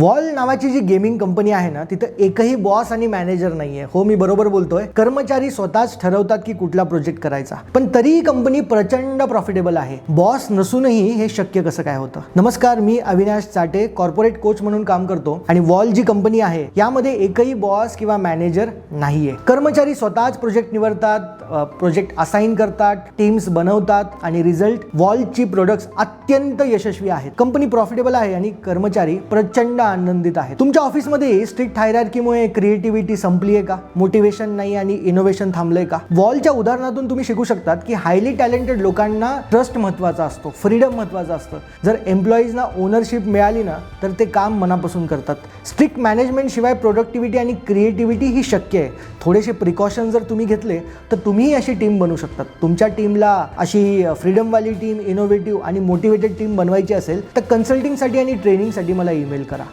Wall नावाची जी gaming company आहे ना तिथं एकही बॉस आणि मॅनेजर नाहीये. हो मी बरोबर बोलतोय. कर्मचारी स्वतःच ठरवतात की कुठला प्रोजेक्ट करायचा. पण तरीही कंपनी प्रचंड प्रॉफिटेबल आहे. बॉस नसूनही हे शक्य कसं काय होतं? नमस्कार मी अविनाश चाटे कॉर्पोरेट कोच म्हणून काम करतो आणि वॉल जी कंपनी आहे यामध्ये एकही बॉस किंवा मॅनेजर नाहीये. कर्मचारी स्वतःच प्रोजेक्ट निवडतात प्रोजेक्ट असाइन करतात टीम्स बनवतात आणि रिझल्ट वॉलची प्रोडक्ट्स अत्यंत यशस्वी आहेत. कंपनी प्रॉफिटेबल आहे आणि कर्मचारी प्रचंड आनंदित आहेत. तुमच्या ऑफिसमध्ये स्ट्रिक्ट हायरार्कीमुळे क्रिएटिव्हिटी संपली आहे का? मोटिवेशन नाही आणि इनोव्हेशन थांबलंय का? वॉलच्या उदाहरणातून तुम्ही शिकू शकतात की हायली टॅलेंटेड लोकांना ट्रस्ट महत्त्वाचा असतो फ्रीडम महत्त्वाचा असतं. जर एम्प्लॉईजना ओनरशिप मिळाली ना तर ते काम मनापासून करतात. स्ट्रिक्ट मॅनेजमेंट शिवाय प्रोडक्टिव्हिटी आणि क्रिएटिव्हिटी ही शक्य आहे. थोडेसे प्रिकॉशन जर तुम्ही घेतले तर तुम्ही तुम्ही अशी टीम बनवू शकतात. तुमच्या टीमला अशी फ्रीडमवाली टीम इनोव्हेटिव्ह आणि मोटिवेटेड टीम बनवायची असेल तर कन्सल्टिंगसाठी आणि ट्रेनिंगसाठी मला ईमेल करा.